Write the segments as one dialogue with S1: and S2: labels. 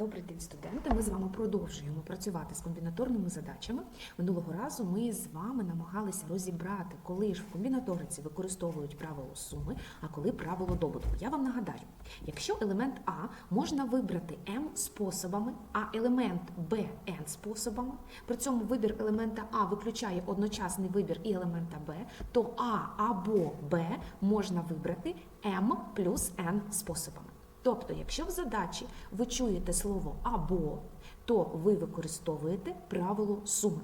S1: Добрий день, студенти. Ми з вами продовжуємо працювати з комбінаторними задачами. Минулого разу ми з вами намагалися розібрати, коли ж в комбінаториці використовують правило суми, а коли правило добутку. Я вам нагадаю, якщо елемент А можна вибрати m способами, а елемент Б n способами, при цьому вибір елемента А виключає одночасний вибір і елемента Б, то А або Б можна вибрати m плюс n способами. Тобто, якщо в задачі ви чуєте слово або, то ви використовуєте правило суми.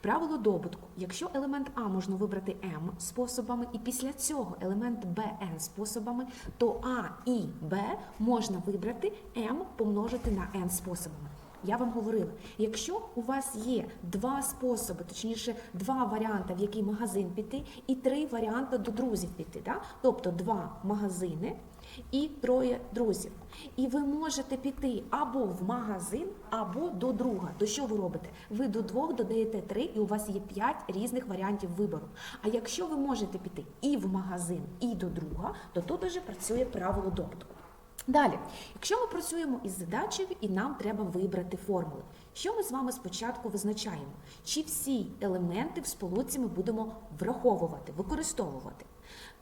S1: Правило добутку. Якщо елемент А можна вибрати М способами, і після цього елемент Б Н способами, то А і Б можна вибрати М помножити на Н способами. Я вам говорила, якщо у вас є два способи, точніше, два варіанти, в який магазин піти, і три варіанти до друзів піти, да? тобто два магазини і троє друзів. І ви можете піти або в магазин, або до друга. То що ви робите? Ви до двох додаєте три, і у вас є п'ять різних варіантів вибору. А якщо ви можете піти і в магазин, і до друга, то тут уже працює правило добутку. Далі, якщо ми працюємо із задачею і нам треба вибрати формули, що ми з вами спочатку визначаємо? Чи всі елементи в сполуці ми будемо враховувати, використовувати?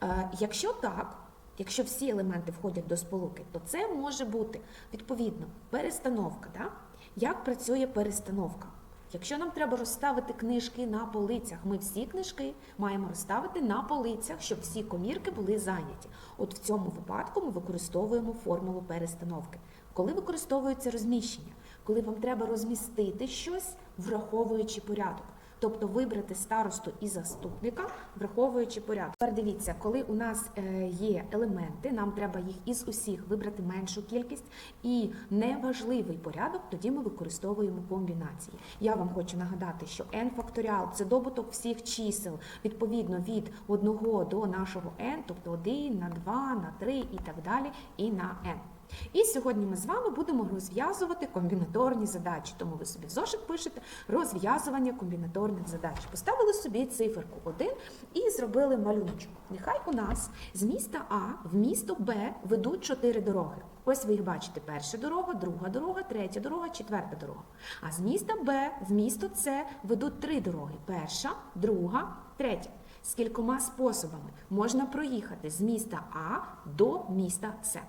S1: Е, якщо так, якщо всі елементи входять до сполуки, то це може бути відповідно перестановка. Да? Як працює перестановка? Якщо нам треба розставити книжки на полицях, ми всі книжки маємо розставити на полицях, щоб всі комірки були зайняті. От в цьому випадку ми використовуємо формулу перестановки. Коли використовується розміщення, коли вам треба розмістити щось, враховуючи порядок. Тобто вибрати старосту і заступника, враховуючи порядок. Тепер дивіться, коли у нас е, є елементи, нам треба їх із усіх вибрати меншу кількість і неважливий порядок, тоді ми використовуємо комбінації. Я вам хочу нагадати, що n факторіал це добуток всіх чисел відповідно від 1 до нашого n, тобто 1 на 2, на 3 і так далі, і на n. І сьогодні ми з вами будемо розв'язувати комбінаторні задачі. Тому ви собі в зошит пишете розв'язування комбінаторних задач. Поставили собі циферку 1 і зробили малюночок. Нехай у нас з міста А в місто Б ведуть чотири дороги. Ось ви їх бачите: перша дорога, друга дорога, третя дорога, четверта дорога. А з міста Б в місто С ведуть три дороги: перша, друга, третя. З кількома способами можна проїхати з міста А до міста С.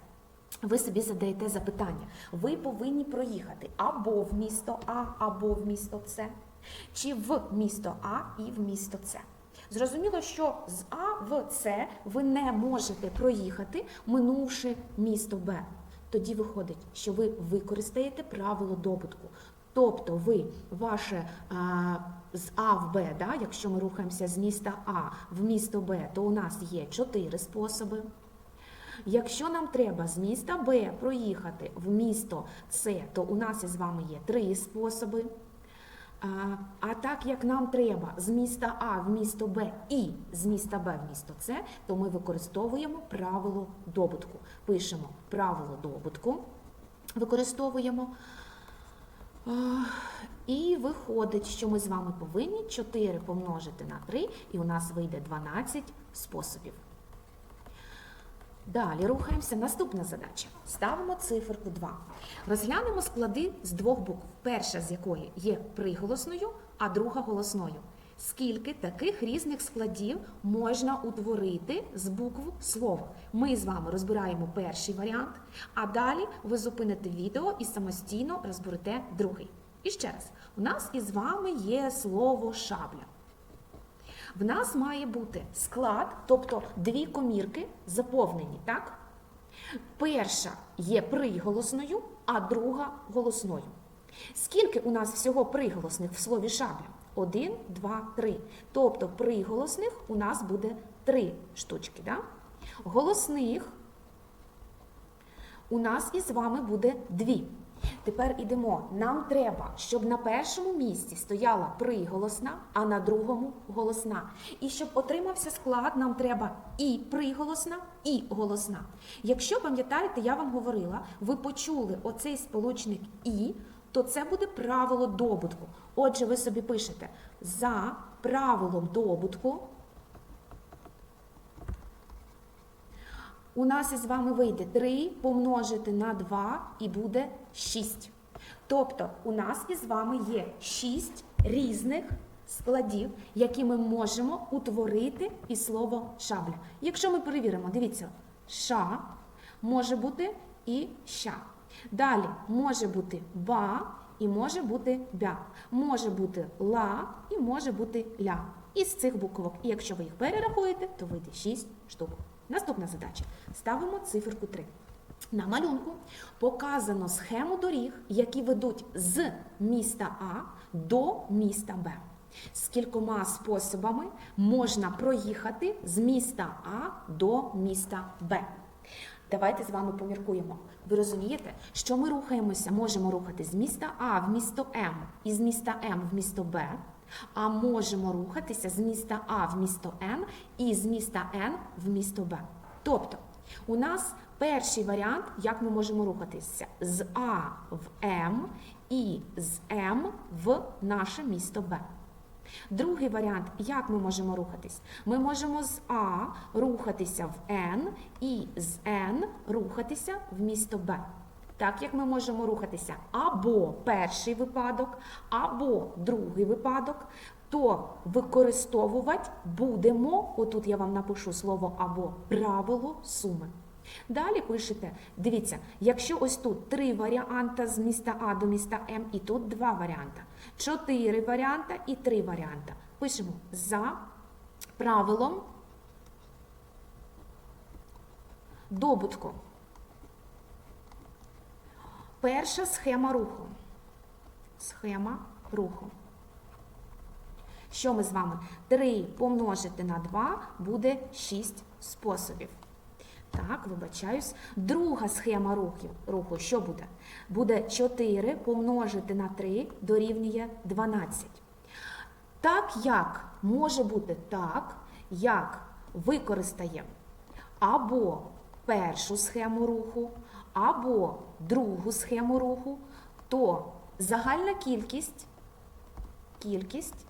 S1: Ви собі задаєте запитання. Ви повинні проїхати або в місто А, або в місто С, чи в місто А і в місто С. Зрозуміло, що з А в С ви не можете проїхати, минувши місто Б. Тоді виходить, що ви використаєте правило добутку. Тобто ви ваше а, з А в Б, да, якщо ми рухаємося з міста А в місто Б, то у нас є чотири способи. Якщо нам треба з міста Б проїхати в місто С, то у нас із вами є три способи. А, так як нам треба з міста А в місто Б і з міста Б в місто С, то ми використовуємо правило добутку. Пишемо правило добутку, використовуємо. І виходить, що ми з вами повинні 4 помножити на 3, і у нас вийде 12 способів. Далі рухаємося. Наступна задача. Ставимо циферку 2. Розглянемо склади з двох букв. Перша з якої є приголосною, а друга голосною. Скільки таких різних складів можна утворити з букв слова? Ми з вами розбираємо перший варіант, а далі ви зупините відео і самостійно розберете другий. І ще раз, у нас із вами є слово шабля. В нас має бути склад, тобто дві комірки заповнені, так? Перша є приголосною, а друга голосною. Скільки у нас всього приголосних в слові шабля? Один, два, три. Тобто приголосних у нас буде три штучки. Да? Голосних у нас із вами буде дві. Тепер ідемо. Нам треба, щоб на першому місці стояла приголосна, а на другому голосна. І щоб отримався склад, нам треба і приголосна, і голосна. Якщо пам'ятаєте, я вам говорила, ви почули оцей сполучник і, то це буде правило добутку. Отже, ви собі пишете за правилом добутку. У нас із вами вийде 3 помножити на 2 і буде 6. Тобто у нас із вами є 6 різних складів, які ми можемо утворити із слово шабля. Якщо ми перевіримо, дивіться, ша може бути і ща. Далі може бути ба і може бути бя. Може бути ла і може бути ля. Із цих буквок. І якщо ви їх перерахуєте, то вийде 6 штук. Наступна задача. Ставимо циферку 3. На малюнку показано схему доріг, які ведуть з міста А до міста Б. З кількома способами можна проїхати з міста А до міста Б. Давайте з вами поміркуємо. Ви розумієте, що ми рухаємося, можемо рухати з міста А в місто М і з міста М в місто Б, а можемо рухатися з міста А в місто Н і з міста Н в місто Б. Тобто, у нас перший варіант, як ми можемо рухатися з А в М і з М в наше місто Б. Другий варіант, як ми можемо рухатись? Ми можемо з А рухатися в Н і з Н рухатися в місто Б. Так як ми можемо рухатися або перший випадок, або другий випадок, то використовувати будемо, отут я вам напишу слово або правило суми. Далі пишете, дивіться, якщо ось тут три варіанти з міста А до міста М, і тут два варіанти, чотири варіанти і три варіанти. Пишемо за правилом добутку. Перша схема руху. Схема руху. Що ми з вами? 3 помножити на 2 буде 6 способів. Так, вибачаюсь. Друга схема руху, руху що буде? Буде 4 помножити на 3 дорівнює 12. Так як може бути так, як використаємо або першу схему руху, або другу схему руху, то загальна кількість, кількість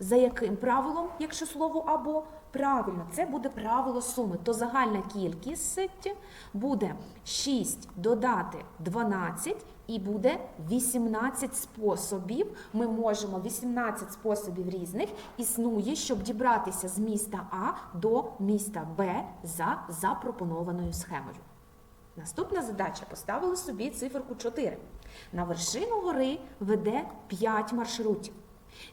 S1: за яким правилом, якщо слово або правильно, це буде правило суми. То загальна кількість буде 6 додати 12 і буде 18 способів. Ми можемо 18 способів різних існує, щоб дібратися з міста А до міста Б за запропонованою схемою. Наступна задача поставили собі циферку 4. На вершину гори веде 5 маршрутів.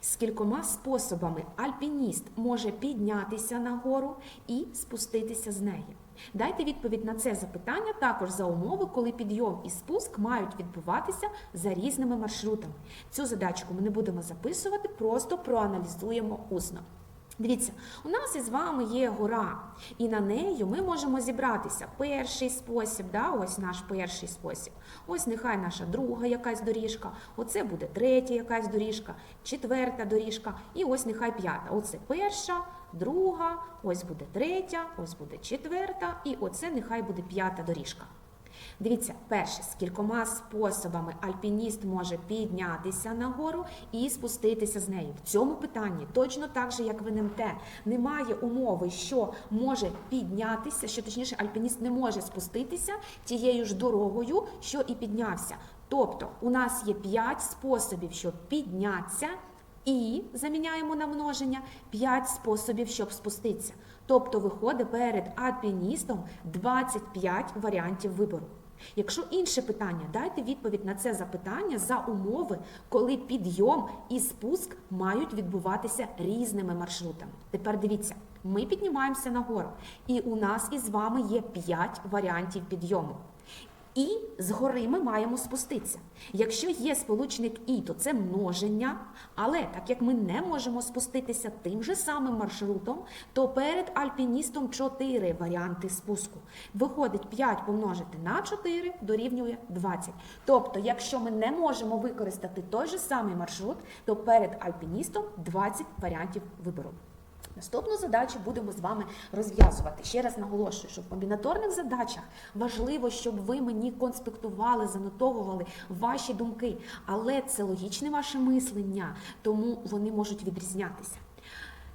S1: З кількома способами альпініст може піднятися на гору і спуститися з неї. Дайте відповідь на це запитання також за умови, коли підйом і спуск мають відбуватися за різними маршрутами. Цю задачку ми не будемо записувати, просто проаналізуємо усно. Дивіться, у нас із вами є гора, і на нею ми можемо зібратися. Перший спосіб, да, ось наш перший спосіб. Ось нехай наша друга якась доріжка, оце буде третя якась доріжка, четверта доріжка, і ось нехай п'ята. Оце перша, друга, ось буде третя, ось буде четверта, і оце нехай буде п'ята доріжка. Дивіться, перше, з кількома способами альпініст може піднятися на гору і спуститися з нею. В цьому питанні, точно так же, як в НМТ, немає умови, що може піднятися, що точніше, альпініст не може спуститися тією ж дорогою, що і піднявся. Тобто, у нас є 5 способів, щоб піднятися. І заміняємо на множення 5 способів, щоб спуститися. Тобто виходить перед альпіністом 25 варіантів вибору. Якщо інше питання, дайте відповідь на це запитання за умови, коли підйом і спуск мають відбуватися різними маршрутами. Тепер дивіться, ми піднімаємося нагору, і у нас із вами є 5 варіантів підйому. І з гори ми маємо спуститися. Якщо є сполучник і, то це множення. Але так як ми не можемо спуститися тим же самим маршрутом, то перед альпіністом 4 варіанти спуску. Виходить 5 помножити на 4 дорівнює 20. Тобто, якщо ми не можемо використати той же самий маршрут, то перед альпіністом 20 варіантів вибору. Наступну задачу будемо з вами розв'язувати. Ще раз наголошую, що в комбінаторних задачах важливо, щоб ви мені конспектували, занотовували ваші думки, але це логічне ваше мислення, тому вони можуть відрізнятися.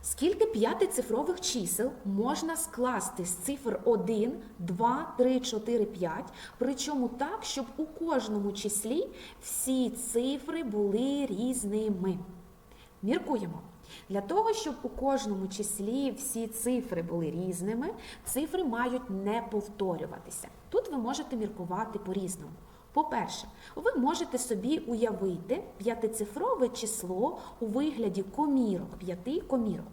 S1: Скільки п'ятицифрових чисел можна скласти з цифр 1, 2, 3, 4, 5, причому так, щоб у кожному числі всі цифри були різними? Міркуємо. Для того, щоб у кожному числі всі цифри були різними, цифри мають не повторюватися. Тут ви можете міркувати по-різному. По-перше, ви можете собі уявити п'ятицифрове число у вигляді комірок, п'яти комірок.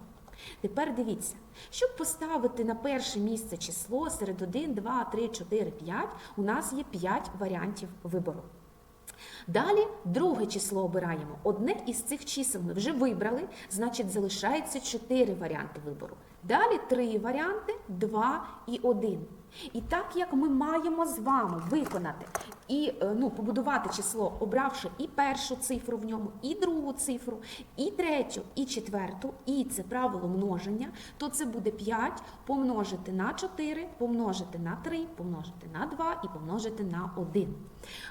S1: Тепер дивіться, щоб поставити на перше місце число серед 1, 2, 3, 4, 5, у нас є 5 варіантів вибору. Далі друге число обираємо. Одне із цих чисел ми вже вибрали, значить залишається 4 варіанти вибору. Далі три варіанти, 2 і 1. І так як ми маємо з вами виконати і е, ну, побудувати число, обравши і першу цифру в ньому, і другу цифру, і третю, і четверту, і це правило множення, то це буде 5 помножити на 4, помножити на 3, помножити на 2 і помножити на 1.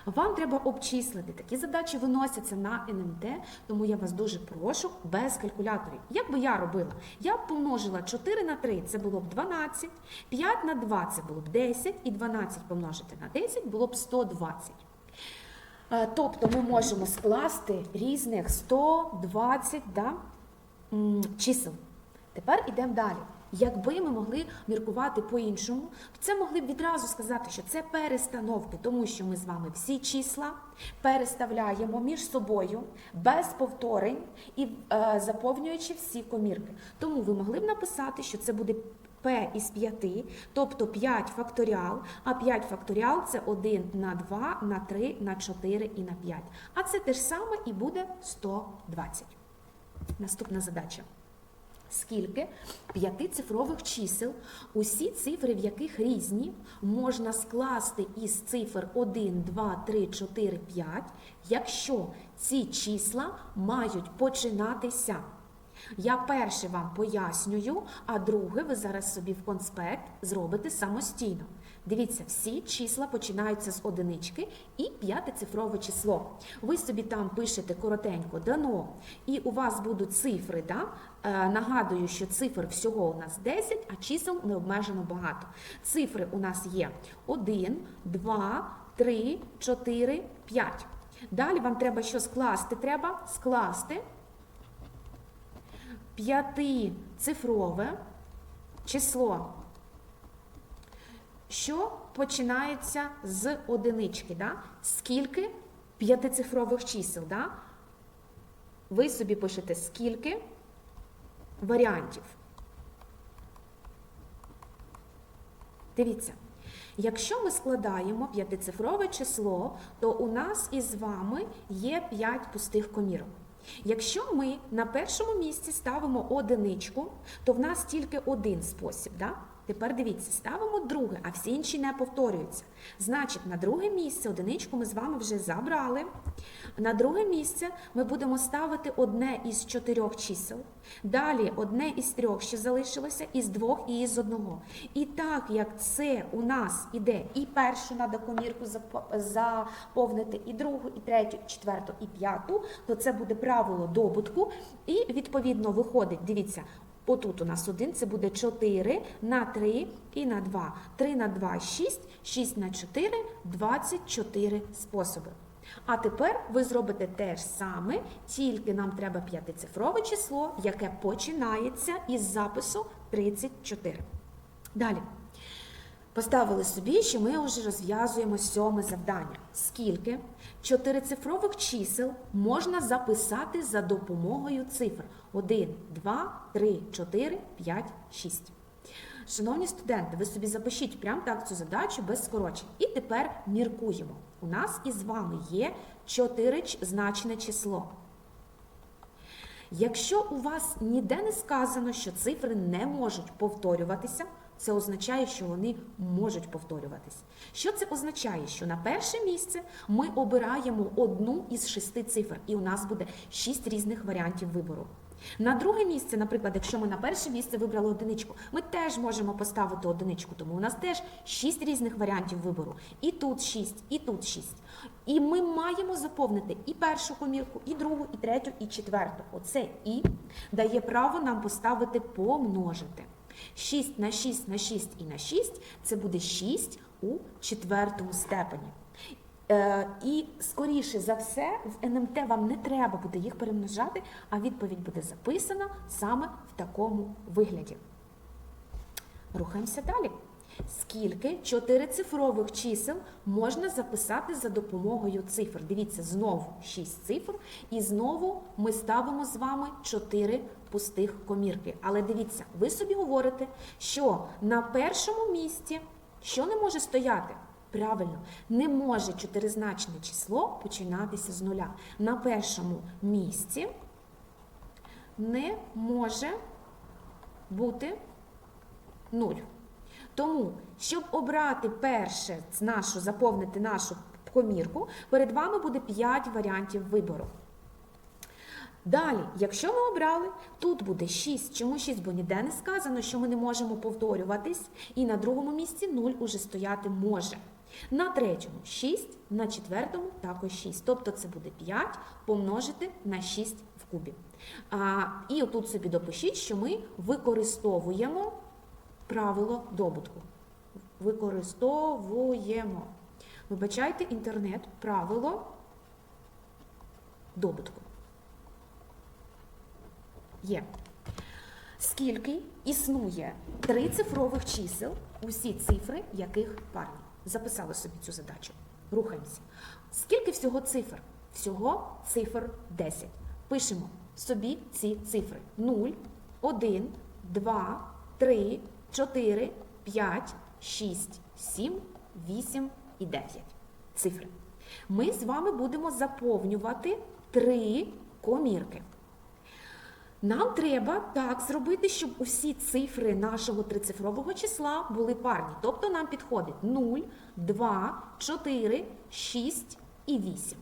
S1: Вам треба обчислити. Такі задачі виносяться на НМТ, тому я вас дуже прошу без калькуляторів. Як би я робила? Я б помножила 4 на 3, це було б 12, 5 на 2 це було б 10, і 12 помножити на 10 було б 120. Е, Тобто ми можемо скласти різних 120 да, чисел. Тепер йдемо далі. Якби ми могли міркувати по-іншому, то це могли б відразу сказати, що це перестановки, тому що ми з вами всі числа переставляємо між собою без повторень і е, заповнюючи всі комірки. Тому ви могли б написати, що це буде P із 5, тобто 5 факторіал, а 5 факторіал це 1 на 2, на 3, на 4 і на 5. А це те ж саме і буде 120. Наступна задача. Скільки п'ятицифрових чисел, усі цифри, в яких різні, можна скласти із цифр 1, 2, 3, 4, 5, якщо ці числа мають починатися. Я перше вам пояснюю, а друге ви зараз собі в конспект зробите самостійно. Дивіться, всі числа починаються з одинички і п'ятицифрове число. Ви собі там пишете коротенько дано, і у вас будуть цифри. Да? Е, нагадую, що цифр всього у нас 10, а чисел необмежено багато. Цифри у нас є 1, 2, 3, 4, 5. Далі вам треба що скласти? Треба скласти п'ятицифрове число, що починається з одинички. Да? Скільки п'ятицифрових чисел? Да? Ви собі пишете скільки варіантів. Дивіться. Якщо ми складаємо п'ятицифрове число, то у нас із вами є 5 пустих комірок. Якщо ми на першому місці ставимо одиничку, то в нас тільки один спосіб. Да? Тепер дивіться, ставимо друге, а всі інші не повторюються. Значить, на друге місце одиничку ми з вами вже забрали. На друге місце ми будемо ставити одне із чотирьох чисел. Далі одне із трьох, що залишилося, із двох і із одного. І так як це у нас іде і першу треба комірку заповнити, і другу, і третю, і четверту, і п'яту, то це буде правило добутку. І відповідно виходить, дивіться, Отут у нас 1, це буде 4 на 3 і на 2. 3 на 2 – 6, 6 на 4 – 24 способи. А тепер ви зробите те ж саме, тільки нам треба п'ятицифрове число, яке починається із запису 34. Далі. Поставили собі, що ми вже розв'язуємо сьоме завдання. Скільки чотирицифрових чисел можна записати за допомогою цифр 1, 2, 3, 4, 5, 6. Шановні студенти, ви собі запишіть прямо так цю задачу без скорочень. І тепер міркуємо. У нас із вами є чотиризначне число. Якщо у вас ніде не сказано, що цифри не можуть повторюватися, це означає, що вони можуть повторюватись. Що це означає? Що на перше місце ми обираємо одну із шести цифр, і у нас буде шість різних варіантів вибору. На друге місце, наприклад, якщо ми на перше місце вибрали одиничку, ми теж можемо поставити одиничку, тому у нас теж 6 різних варіантів вибору. І тут 6, і тут 6. І ми маємо заповнити і першу комірку, і другу, і третю, і четверту. Оце і дає право нам поставити помножити. 6 на 6 на 6 і на 6 це буде 6 у четвертому степені. Е, і скоріше за все, в НМТ вам не треба буде їх перемножати, а відповідь буде записана саме в такому вигляді. Рухаємося далі. Скільки чотирицифрових чисел можна записати за допомогою цифр? Дивіться, знову 6 цифр, і знову ми ставимо з вами 4 пустих комірки. Але дивіться, ви собі говорите, що на першому місці що не може стояти? Правильно, не може чотиризначне число починатися з нуля. На першому місці не може бути нуль. Тому, щоб обрати перше нашу, заповнити нашу комірку, перед вами буде 5 варіантів вибору. Далі, якщо ми обрали, тут буде 6. Чому 6? Бо ніде не сказано, що ми не можемо повторюватись. І на другому місці 0 уже стояти може. На третьому 6, на четвертому також 6. Тобто це буде 5 помножити на 6 в кубі. А, і отут собі допишіть, що ми використовуємо правило добутку. Використовуємо. Вибачайте, інтернет, правило добутку. Є. Скільки існує трицифрових чисел, усі цифри яких парні? Записали собі цю задачу. Рухаємося. Скільки всього цифр? Всього цифр 10. Пишемо собі ці цифри: 0, 1, 2, 3, 4, 5, 6, 7, 8 і 9. Цифри. Ми з вами будемо заповнювати три комірки. Нам треба так зробити, щоб усі цифри нашого трицифрового числа були парні. Тобто нам підходить 0, 2, 4, 6 і 8.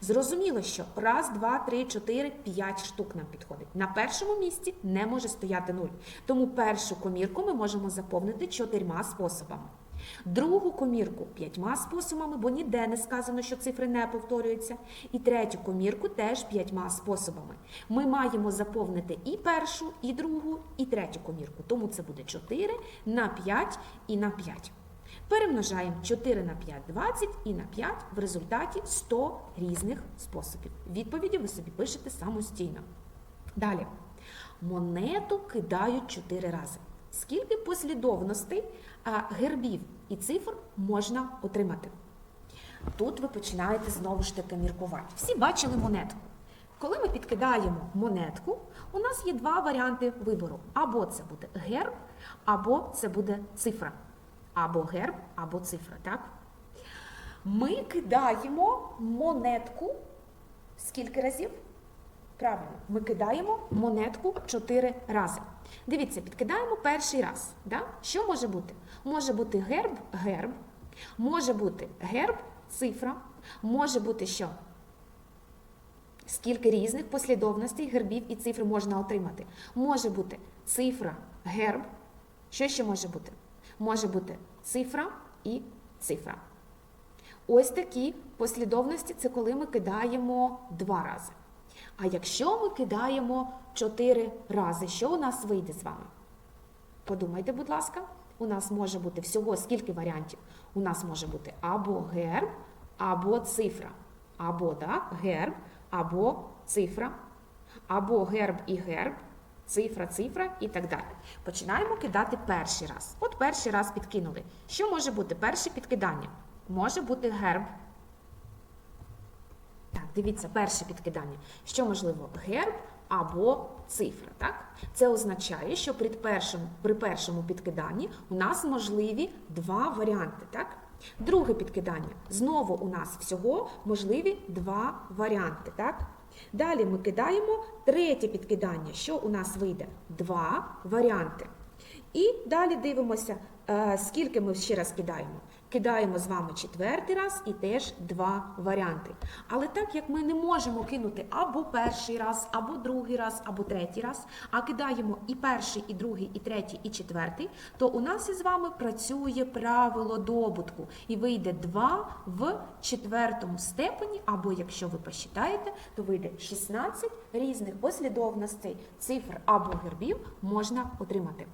S1: Зрозуміло, що раз, два, три, чотири, п'ять штук нам підходить. На першому місці не може стояти 0. Тому першу комірку ми можемо заповнити чотирма способами. Другу комірку п'ятьма способами, бо ніде не сказано, що цифри не повторюються. І третю комірку теж п'ятьма способами. Ми маємо заповнити і першу, і другу, і третю комірку. Тому це буде 4 на 5 і на 5. Перемножаємо 4 на 5 20 і на 5 в результаті 100 різних способів. Відповіді ви собі пишете самостійно. Далі. Монету кидають 4 рази. Скільки послідовностей гербів і цифр можна отримати? Тут ви починаєте знову ж таки міркувати. Всі бачили монетку. Коли ми підкидаємо монетку, у нас є два варіанти вибору. Або це буде герб, або це буде цифра. Або герб, або цифра. Так? Ми кидаємо монетку скільки разів? Правильно, ми кидаємо монетку 4 рази. Дивіться, підкидаємо перший раз. Да? Що може бути? Може бути герб, герб, може бути герб, цифра, може бути що? Скільки різних послідовностей гербів і цифр можна отримати? Може бути цифра, герб. Що ще може бути? Може бути цифра і цифра. Ось такі послідовності це коли ми кидаємо два рази. А якщо ми кидаємо 4 рази, що у нас вийде з вами? Подумайте, будь ласка, у нас може бути всього скільки варіантів? У нас може бути або герб, або цифра. Або так, герб, або цифра, або герб і герб, цифра, цифра і так далі. Починаємо кидати перший раз. От перший раз підкинули. Що може бути перше підкидання? Може бути герб. Так, дивіться, перше підкидання. Що можливо? Герб або цифра. Так? Це означає, що при першому, при першому підкиданні у нас можливі два варіанти. Так? Друге підкидання. Знову у нас всього можливі два варіанти. Так? Далі ми кидаємо третє підкидання. Що у нас вийде? Два варіанти. І далі дивимося, е, скільки ми ще раз кидаємо. Кидаємо з вами четвертий раз і теж два варіанти. Але так як ми не можемо кинути або перший раз, або другий раз, або третій раз, а кидаємо і перший, і другий, і третій, і четвертий, то у нас із вами працює правило добутку. І вийде 2 в четвертому степені, або якщо ви посчитаєте, то вийде 16 різних послідовностей цифр або гербів можна отримати.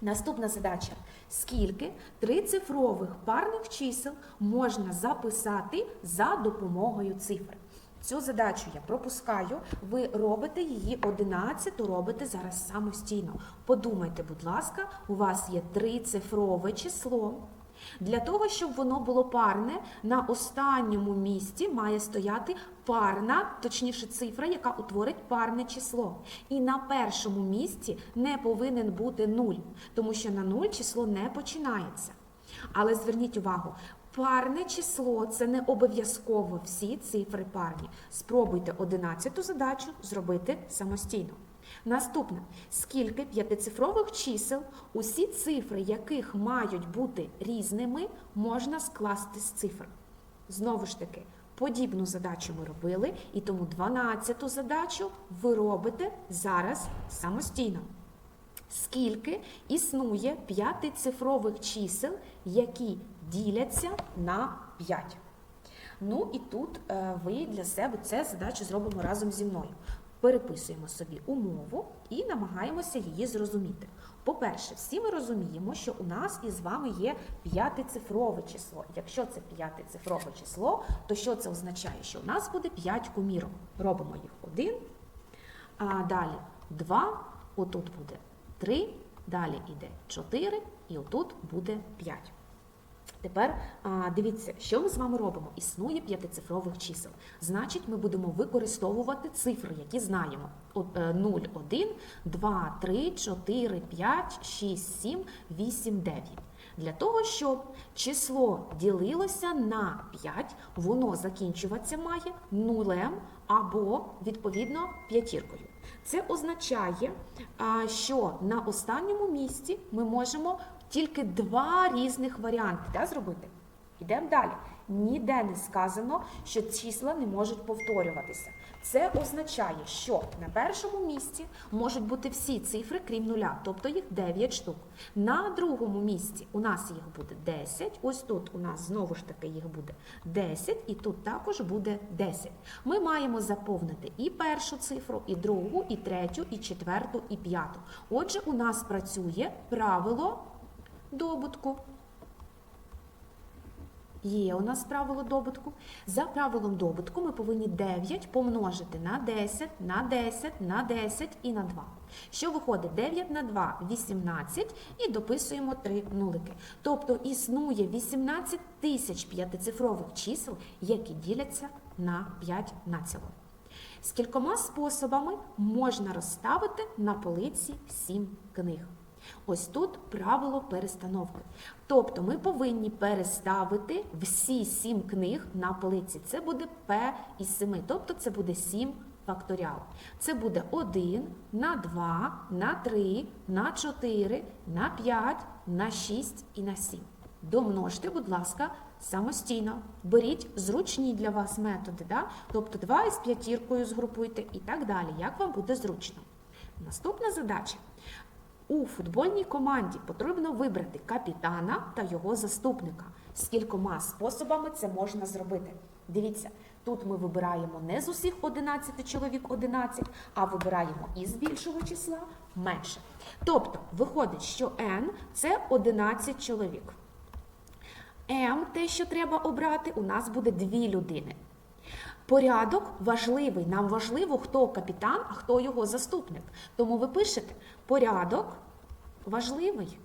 S1: Наступна задача: скільки трицифрових парних чисел можна записати за допомогою цифр? Цю задачу я пропускаю. Ви робите її 11, робите зараз самостійно. Подумайте, будь ласка, у вас є трицифрове число. Для того, щоб воно було парне, на останньому місці має стояти парна, точніше цифра, яка утворить парне число. І на першому місці не повинен бути нуль, тому що на нуль число не починається. Але зверніть увагу, парне число це не обов'язково всі цифри парні. Спробуйте 11 задачу зробити самостійно. Наступне, скільки п'ятицифрових чисел, усі цифри яких мають бути різними, можна скласти з цифр. Знову ж таки, подібну задачу ми робили, і тому 12 задачу ви робите зараз самостійно. Скільки існує п'ятицифрових чисел, які діляться на 5? Ну і тут е, ви для себе цю задачу зробимо разом зі мною. Переписуємо собі умову і намагаємося її зрозуміти. По-перше, всі ми розуміємо, що у нас із вами є п'ятицифрове число. Якщо це п'ятицифрове число, то що це означає? Що у нас буде 5 кумірок. Робимо їх один, а далі 2, отут буде 3, далі йде 4 і отут буде 5. Тепер дивіться, що ми з вами робимо. Існує п'ятицифрових чисел. Значить, ми будемо використовувати цифри, які знаємо. Е, 0, 1, 2, 3, 4, 5, 6, 7, 8, 9. Для того, щоб число ділилося на 5, воно закінчуватися має нулем або, відповідно, п'ятіркою. Це означає, що на останньому місці ми можемо тільки два різних варіанти да, зробити. Йдемо далі. Ніде не сказано, що числа не можуть повторюватися. Це означає, що на першому місці можуть бути всі цифри, крім нуля, тобто їх 9 штук. На другому місці у нас їх буде 10. Ось тут у нас знову ж таки їх буде 10, і тут також буде 10. Ми маємо заповнити і першу цифру, і другу, і третю, і четверту, і п'яту. Отже, у нас працює правило добутку. Є у нас правило добутку. За правилом добутку ми повинні 9 помножити на 10, на 10, на 10 і на 2. Що виходить? 9 на 2 – 18 і дописуємо 3 нулики. Тобто існує 18 тисяч п'ятицифрових чисел, які діляться на 5 націло. З кількома способами можна розставити на полиці 7 книг. Ось тут правило перестановки. Тобто ми повинні переставити всі сім книг на полиці. Це буде P із 7, тобто це буде 7 факторіал. Це буде 1 на 2, на 3, на 4, на 5, на 6 і на 7. Домножте, будь ласка, самостійно. Беріть зручні для вас методи. Да? Тобто 2 із п'ятіркою згрупуйте і так далі, як вам буде зручно. Наступна задача. У футбольній команді потрібно вибрати капітана та його заступника. З кількома способами це можна зробити. Дивіться, тут ми вибираємо не з усіх 11 чоловік 11, а вибираємо із більшого числа менше. Тобто, виходить, що N це 11 чоловік. М, те, що треба обрати, у нас буде дві людини. Порядок важливий. Нам важливо, хто капітан, а хто його заступник. Тому ви пишете порядок важливий.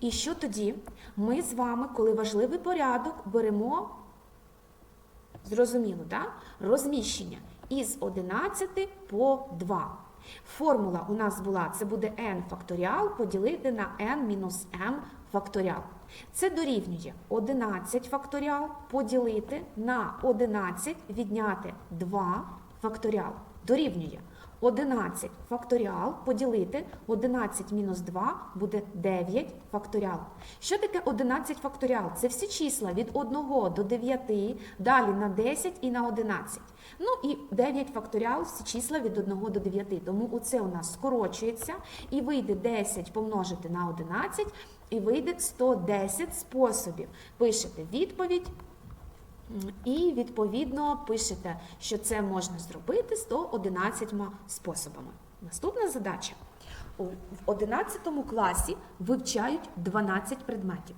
S1: І що тоді? Ми з вами, коли важливий порядок, беремо, зрозуміло, да? розміщення із 11 по 2. Формула у нас була, це буде n факторіал поділити на n мінус m факторіал. Це дорівнює 11 факторіал поділити на 11 відняти 2 факторіал. Дорівнює 11 факторіал поділити 11 мінус 2 буде 9 факторіал. Що таке 11 факторіал? Це всі числа від 1 до 9, далі на 10 і на 11. Ну і 9 факторіал всі числа від 1 до 9. Тому оце у нас скорочується і вийде 10 помножити на 11, і вийде 110 способів. Пишете відповідь. І відповідно пишете, що це можна зробити 111 способами. Наступна задача. В 11 класі вивчають 12 предметів.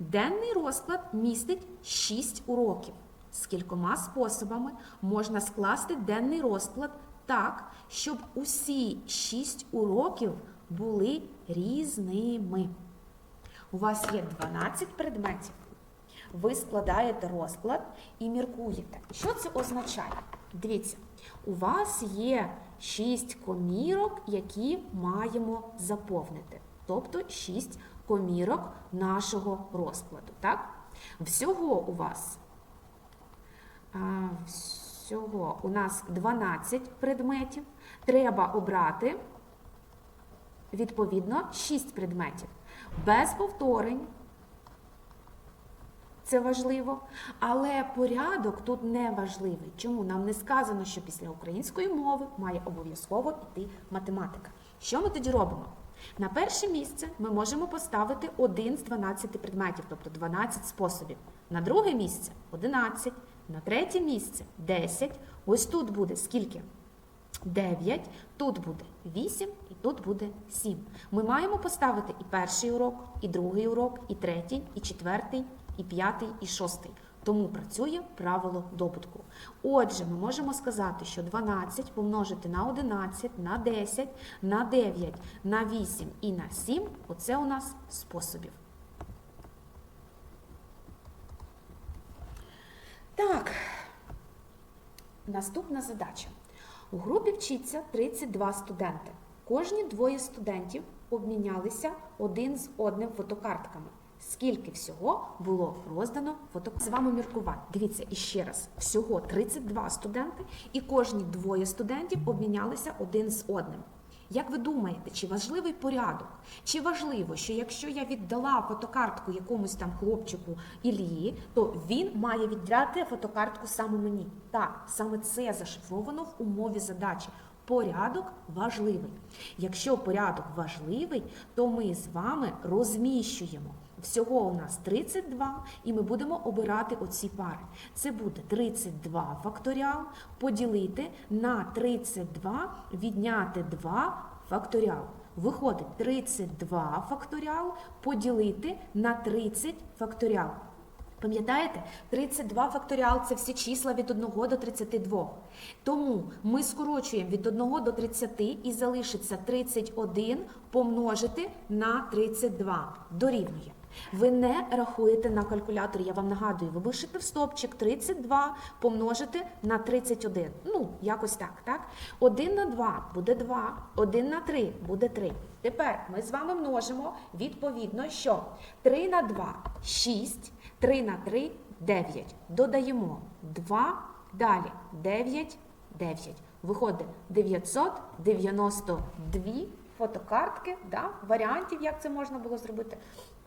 S1: Денний розклад містить 6 уроків. З кількома способами можна скласти денний розклад так, щоб усі 6 уроків були різними. У вас є 12 предметів. Ви складаєте розклад і міркуєте. Що це означає? Дивіться, у вас є 6 комірок, які маємо заповнити. Тобто 6 комірок нашого розкладу. Так? Всього у вас а, всього у нас 12 предметів. Треба обрати відповідно 6 предметів. Без повторень. Це важливо, але порядок тут не важливий. Чому нам не сказано, що після української мови має обов'язково йти математика? Що ми тоді робимо? На перше місце ми можемо поставити один з 12 предметів, тобто 12 способів. На друге місце 11, на третє місце 10. Ось тут буде скільки? 9, тут буде 8 і тут буде 7. Ми маємо поставити і перший урок, і другий урок, і третій, і четвертий, і п'ятий, і шостий. Тому працює правило добутку. Отже, ми можемо сказати, що 12 помножити на 11, на 10, на 9, на 8 і на 7 оце у нас способів. Так, наступна задача. У групі вчиться 32 студенти. Кожні двоє студентів обмінялися один з одним фотокартками. Скільки всього було роздано фотокарт? З вами міркувати. Дивіться іще раз: всього 32 студенти, і кожні двоє студентів обмінялися один з одним. Як ви думаєте, чи важливий порядок? Чи важливо, що якщо я віддала фотокартку якомусь там хлопчику Ілії, то він має віддати фотокартку саме мені? Так, саме це зашифровано в умові задачі. Порядок важливий. Якщо порядок важливий, то ми з вами розміщуємо. Всього у нас 32, і ми будемо обирати оці пари. Це буде 32 факторіал поділити на 32, відняти 2 факторіал. Виходить 32 факторіал поділити на 30 факторіал. Пам'ятаєте, 32 факторіал це всі числа від 1 до 32. Тому ми скорочуємо від 1 до 30 і залишиться 31 помножити на 32. Дорівнює. Ви не рахуєте на калькуляторі, я вам нагадую, ви пишете в стопчик 32 помножити на 31. Ну, якось так, так? 1 на 2 буде 2, 1 на 3 буде 3. Тепер ми з вами множимо відповідно, що 3 на 2 – 6, 3 на 3 – 9. Додаємо 2, далі 9, 9. Виходить 992 фотокартки, да, варіантів, як це можна було зробити.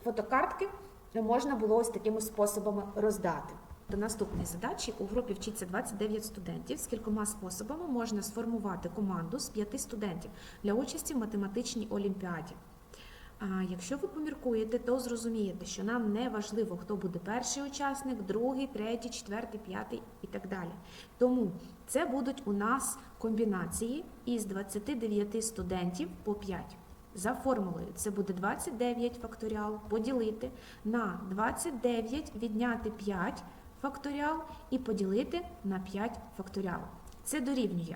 S1: Фотокартки можна було ось такими способами роздати. До наступної задачі у групі вчиться 29 студентів. З кількома способами можна сформувати команду з 5 студентів для участі в математичній олімпіаді. А якщо ви поміркуєте, то зрозумієте, що нам не важливо, хто буде перший учасник, другий, третій, четвертий, п'ятий і так далі. Тому це будуть у нас комбінації із 29 студентів по 5. За формулою це буде 29 факторіал поділити на 29 відняти 5 факторіал і поділити на 5 факторіал. Це дорівнює.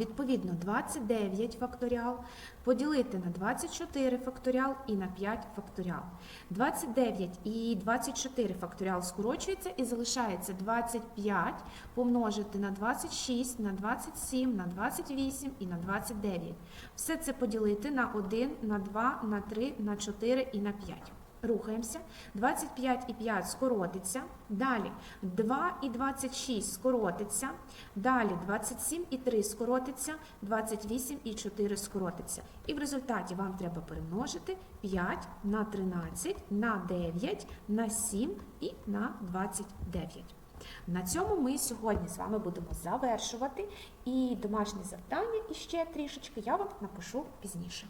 S1: Відповідно, 29 факторіал поділити на 24 факторіал і на 5 факторіал. 29 і 24 факторіал скорочується і залишається 25 помножити на 26, на 27, на 28 і на 29. Все це поділити на 1, на 2, на 3, на 4 і на 5. Рухаємося. 25 і 5 скоротиться. Далі 2 і 26 скоротиться. Далі 27 і 3 скоротиться. 28 і 4 скоротиться. І в результаті вам треба перемножити 5 на 13, на 9, на 7 і на 29. На цьому ми сьогодні з вами будемо завершувати. І домашнє завдання іще трішечки я вам напишу пізніше.